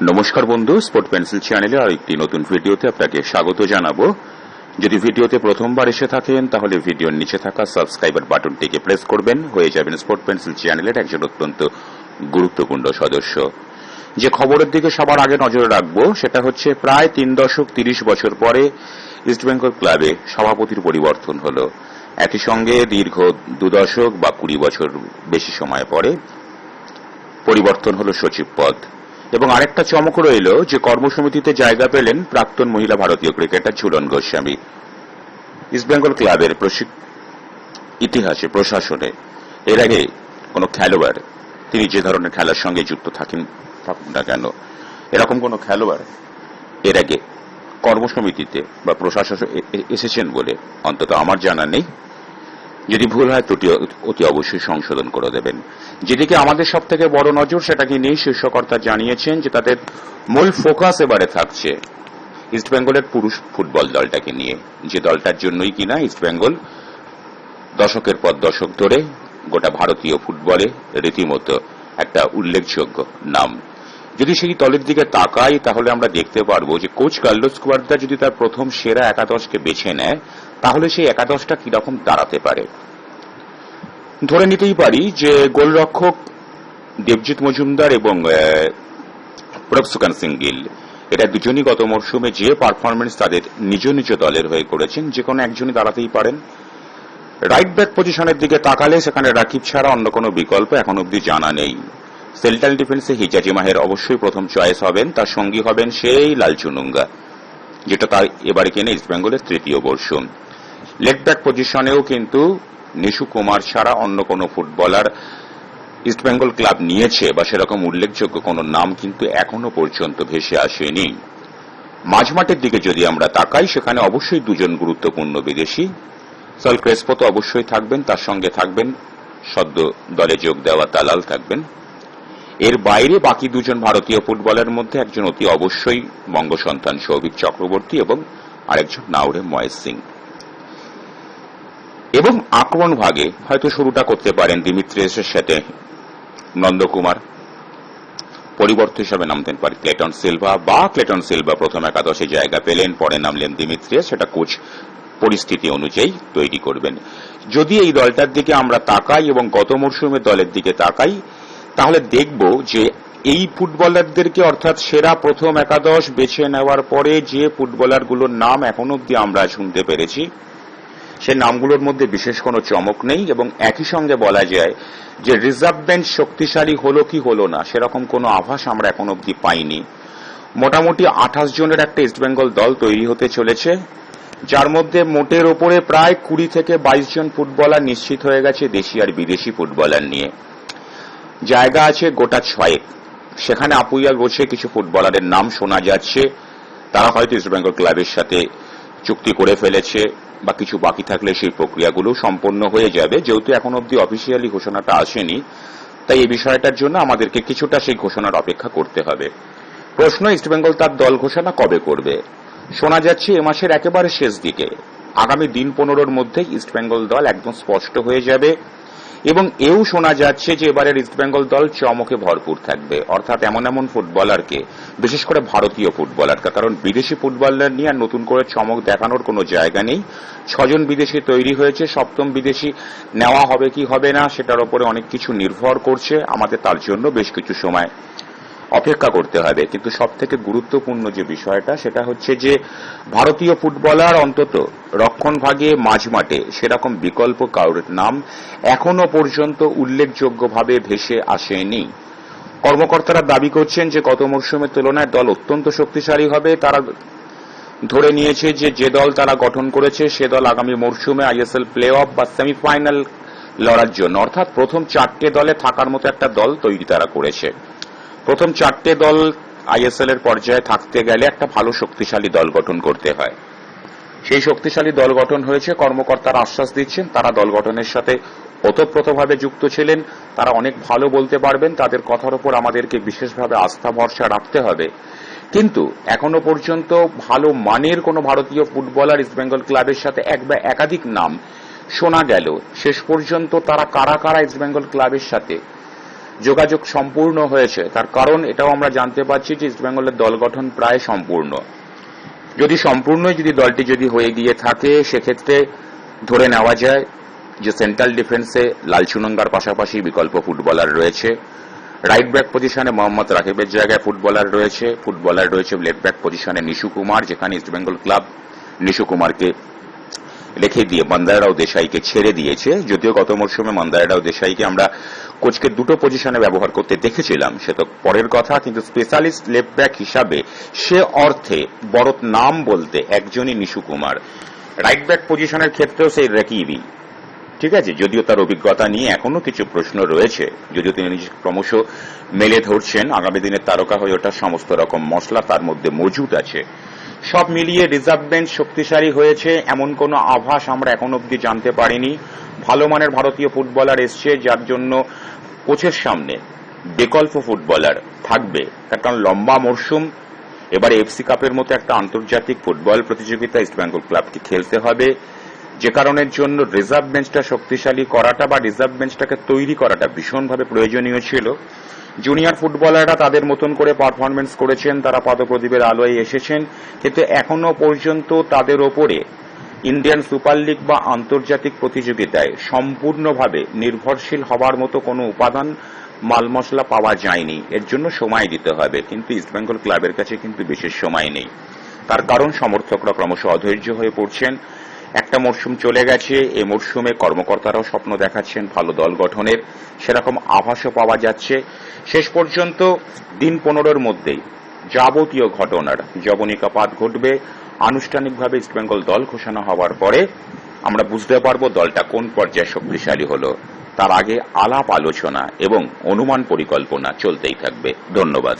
নমস্কার বন্ধু sport pencil চ্যানেলে আর একটি নতুন ভিডিওতে আপনাকে স্বাগত জানাব। যদি ভিডিওতে প্রথমবার এসে থাকেন, তাহলে ভিডিওর নিচে থাকা সাবস্ক্রাইবার বাটনটিকে প্রেস করবেন। হয়ে যাবেন স্পোর্ট পেন্সিল চ্যানেলের একজন অত্যন্ত গুরুত্বপূর্ণ সদস্য। যে খবরের দিকে সবার আগে নজরে রাখব, সেটা হচ্ছে প্রায় তিন দশক তিরিশ বছর পরে ইস্টবেঙ্গল ক্লাবে সভাপতির পরিবর্তন হলো। একই সঙ্গে দীর্ঘ দু দশক বা কুড়ি বছর বেশি সময় পরে পরিবর্তন হলো সচিব পদ। এবং আরেকটা চমক রইল যে কর্মসমিতিতে জায়গা পেলেন প্রাক্তন মহিলা ভারতীয় ক্রিকেটার ঝুলন গোস্বামী। ইস্টবেঙ্গল ক্লাবের ইতিহাসে, প্রশাসনে। এর আগে কোনো খেলোয়াড়, তিনি যে ধরনের খেলার সঙ্গে যুক্ত থাকেন থাকুন না কেন, এরকম কোনো খেলোয়াড় এর আগে কর্মসমিতিতে বা প্রশাসন এসেছেন বলে অন্তত আমার জানা নেই। যদি ভুল হয়, ত্রুটি অতি অবশ্যই সংশোধন করে দেবেন। যেদিকে আমাদের সব থেকে বড় নজর, সেটাকে নিয়ে শীর্ষকর্তা জানিয়েছেন যে তাদের মূল ফোকাস এবারে থাকছে ইস্টবেঙ্গলের পুরুষ ফুটবল দলটাকে নিয়ে। যে দলটার জন্যই কিনা ইস্টবেঙ্গল দশকের পর দশক ধরে গোটা ভারতীয় ফুটবলে রীতিমতো একটা উল্লেখযোগ্য নাম। যদি সেই দলের দিকে তাকাই, তাহলে আমরা দেখতে পারব যে কোচ কার্লোস কুয়ার্দা যদি তার প্রথম সেরা একাদশকে বেছে নেয় তাহলে সেই একাদশটা কীরকম দাঁড়াতে পারে? ধরে নিতেই পারি যে গোলরক্ষক দেবজিৎ মজুমদার এবং প্রফসুকান সিং গিল এটা দুজনই গত মরশুমে যে পারফরমেন্স তাদের নিজ নিজ দলের হয়ে করেছেন, যে কোনো একজনই দাঁড়াতেই পারেন। রাইট ব্যাক পজিশনের দিকে তাকালে সেখানে রাকিব ছাড়া অন্য কোনো বিকল্প এখন অব্দি জানা নেই। সেন্ট্রাল ডিফেন্সে হিজাজি মাহের অবশ্যই প্রথম চয়েস হবেন, তার সঙ্গী হবেন সেই লালচুনুঙ্গা যেটা তার এবারে কিনে ইস্টবেঙ্গলের তৃতীয় বর্ষম লেগ ব্যাক পজিশনেও কিন্তু নিশু কুমার ছাড়া অন্য কোনো ফুটবলার ইস্টবেঙ্গল ক্লাব নিয়েছে বা সেরকম উল্লেখযোগ্য কোনো নাম কিন্তু এখনও পর্যন্ত ভেসে আসেনি। মাঝমাঠের দিকে যদি আমরা তাকাই, সেখানে অবশ্যই দুজন গুরুত্বপূর্ণ বিদেশি। সল ক্রেসপো তো অবশ্যই থাকবেন, তার সঙ্গে থাকবেন, সদ্য দলে যোগ দেওয়া দালাল থাকবেন। এর বাইরে বাকি দুজন ভারতীয় ফুটবলের মধ্যে একজন অতি অবশ্যই বঙ্গসন্তান সৌভিক চক্রবর্তী এবং আরেকজন নাওরে ময়েস সিং। এবং আক্রমণ ভাগে হয়তো শুরুটা করতে পারেন দিমিত্রিয়াসের সাথে নন্দকুমার। পরিবর্তন হিসাবে নামতেন পারে ক্লেটন সিলভা বা ক্লেটন সিলভা প্রথম একাদশে জায়গা পেলেন, পরে নামলেন দিমিত্রিয়াস সেটা কোচ পরিস্থিতি অনুযায়ী তৈরি করবেন। যদি এই দলটার দিকে আমরা তাকাই এবং গত মরশুমের দলের দিকে তাকাই, তাহলে দেখব যে এই ফুটবলারদেরকে অর্থাৎ সেরা প্রথম একাদশ বেছে নেওয়ার পরে যে ফুটবলারগুলোর নাম এখন অব্দি আমরা শুনতে পেরেছি সে নামগুলোর মধ্যে বিশেষ কোনো চমক নেই এবং একই সঙ্গে বলা যায় যে রিজার্ভ বেঞ্চ শক্তিশালী হলো কি হলো না, সেরকম কোনো আভাস আমরা এখন অব্দি পাইনি। মোটামুটি আঠাশ জনের একটা ইস্টবেঙ্গল দল তৈরি হতে চলেছে, যার মধ্যে মোটের ওপরে প্রায় কুড়ি থেকে বাইশ জন ফুটবলার নিশ্চিত হয়ে গেছে দেশি আর বিদেশি ফুটবলার নিয়ে। জায়গা আছে গোটা ছয়েক। সেখানে আপুইয়া গোছে কিছু ফুটবলারের নাম শোনা যাচ্ছে, তারা হয়তো ইস্টবেঙ্গল ক্লাবের সাথে চুক্তি করে ফেলেছে। বা কিছু বাকি থাকলে সেই প্রক্রিয়াগুলো সম্পন্ন হয়ে যাবে। যেহেতু এখন অব্দি অফিসিয়ালি ঘোষণাটা আসেনি, তাই এই বিষয়টার জন্য আমাদেরকে কিছুটা সেই ঘোষণার অপেক্ষা করতে হবে। প্রশ্ন ইস্টবেঙ্গল তার দল ঘোষণা কবে করবে? শোনা যাচ্ছে এ মাসের একেবারে শেষ দিকে। আগামী দিন পনেরোর মধ্যে ইস্টবেঙ্গল দল একদম স্পষ্ট হয়ে যাবে। এবং এও শোনা যাচ্ছে যে এবারের ইস্টবেঙ্গল দল চমকে ভরপুর থাকবে। অর্থাৎ এমন এমন ফুটবলারকে, বিশেষ করে ভারতীয় ফুটবলারকে, কারণ বিদেশি ফুটবলার নিয়ে আর নতুন করে চমক দেখানোর কোনো জায়গা নেই। ছজন বিদেশি তৈরি হয়েছে, সপ্তম বিদেশি নেওয়া হবে কি হবে না, সেটার উপরে অনেক কিছু নির্ভর করছে। আমাদের তার জন্য বেশ কিছু সময় অপেক্ষা করতে হবে। কিন্তু সব থেকে গুরুত্বপূর্ণ যে বিষয়টা, সেটা হচ্ছে যে ভারতীয় ফুটবলার অন্তত রক্ষণ ভাগে মাঝমাঠে সেরকম বিকল্প কারোর নাম এখনও পর্যন্ত উল্লেখযোগ্যভাবে ভেসে আসেনি। কর্মকর্তারা দাবি করছেন যে গত মরশুমের তুলনায় দল অত্যন্ত শক্তিশালী হবে। তারা ধরে নিয়েছে যে যে দল তারা গঠন করেছে, সে দল আগামী মরশুমে আইএসএল প্লে অফ বা সেমিফাইনাল লড়ার জন্য, অর্থাৎ প্রথম চারটে দলে থাকার মতো একটা দল তৈরি তারা করেছে। প্রথম চারটে দল আইএসএল এর পর্যায়ে থাকতে গেলে একটা ভালো শক্তিশালী দল গঠন করতে হয়। সেই শক্তিশালী দল গঠন হয়েছে, কর্মকর্তারা আশ্বাস দিচ্ছেন, তারা দল গঠনের সাথে ওতপ্রোতভাবে যুক্ত ছিলেন, তারা অনেক ভালো বলতে পারবেন, তাদের কথার উপর আমাদেরকে বিশেষভাবে আস্থা, ভরসা রাখতে হবে। কিন্তু এখনও পর্যন্ত ভালো মানের কোনো ভারতীয় ফুটবলার ইস্টবেঙ্গল ক্লাবের সাথে এক বা একাধিক নাম শোনা গেল। শেষ পর্যন্ত তারা কারা কারা ইস্টবেঙ্গল ক্লাবের সাথে যোগাযোগ সম্পূর্ণ হয়েছে। তার কারণ এটাও আমরা জানতে পারছি যে ইস্টবেঙ্গলের দল গঠন প্রায় সম্পূর্ণ। যদি সম্পূর্ণই যদি দলটি যদি হয়ে গিয়ে থাকে, সেক্ষেত্রে ধরে নেওয়া যায় যে সেন্ট্রাল ডিফেন্সে লালচুনঙ্গার পাশাপাশি বিকল্প ফুটবলার রয়েছে। রাইট ব্যাক পজিশনে মোহাম্মদ রাকিবের জায়গায় ফুটবলার রয়েছে। ফুটবলার রয়েছে লেফট ব্যাক পজিশনে নিশু কুমার, যেখানে ইস্টবেঙ্গল ক্লাব নিশু কুমারকে রেখে দিয়ে মন্দারাও দেশাইকে ছেড়ে দিয়েছে। যদিও গত মরশুমে মন্দারাও দেশাইকে আমরা কোচকে দুটো পজিশনে ব্যবহার করতে দেখেছিলাম, সে তো পরের কথা, কিন্তু স্পেশালিস্ট লেফট ব্যাক হিসাবে সে অর্থে বড় নাম বলতে একজনই নিশু কুমার। রাইট ব্যাক পজিশনের ক্ষেত্রেও সেই রেকিবি। ঠিক আছে, যদিও তার অভিজ্ঞতা নিয়ে এখনও কিছু প্রশ্ন রয়েছে, যদিও তিনি নিজেকে ক্রমশ মেলে ধরছেন, আগামী দিনে তারকা হয়ে ওঠার সমস্ত রকম মশলা তার মধ্যে মজুদ আছে। সব মিলিয়ে রিজার্ভ বেঞ্চ শক্তিশালী হয়েছে, এমন কোনো আভাস আমরা এখন অব্দি জানতে পারিনি। ভালো মানের ভারতীয় ফুটবলার এসছে, যার জন্য কোচের সামনে বিকল্প ফুটবলার থাকবে। তার কারণ লম্বা মরশুম এবারে এফসি কাপের মতো একটা আন্তর্জাতিক ফুটবল প্রতিযোগিতা ইস্টবেঙ্গল ক্লাবকে খেলতে হবে। যে কারণের জন্য রিজার্ভ বেঞ্চটা শক্তিশালী করাটা বা রিজার্ভ বেঞ্চটাকে তৈরি করাটা ভীষণভাবে প্রয়োজনীয় ছিল। জুনিয়র ফুটবলাররা তাদের মতন করে পারফরমেন্স করেছেন, তারা পদপ্রদীপের আলোয় এসেছেন। কিন্তু এখনও পর্যন্ত তাদের ওপরে ইন্ডিয়ান সুপার লিগ বা আন্তর্জাতিক প্রতিযোগিতায় সম্পূর্ণভাবে নির্ভরশীল হবার মতো কোনো উপাদান মাল মশলা পাওয়া যায়নি। এর জন্য সময় দিতে হবে। কিন্তু ইস্টবেঙ্গল ক্লাবের কাছে কিন্তু বিশেষ সময় নেই। তার কারণ সমর্থকরা ক্রমশ অধৈর্য হয়ে পড়ছেন। একটা মরশুম চলে গেছে। এ মরশুমে কর্মকর্তারাও স্বপ্ন দেখাচ্ছেন ভালো দল গঠনের। সেরকম আভাসও পাওয়া যাচ্ছে। শেষ পর্যন্ত দিন পনেরোর মধ্যেই যাবতীয় ঘটনার যবনিকাপাত ঘটবে। আনুষ্ঠানিকভাবে ইস্টবেঙ্গল দল ঘোষণা হওয়ার পরে আমরা বুঝতে পারব দলটা কোন পর্যায়ে শক্তিশালী হলো। তার আগে আলাপ আলোচনা এবং অনুমান পরিকল্পনা চলতেই থাকবে। ধন্যবাদ।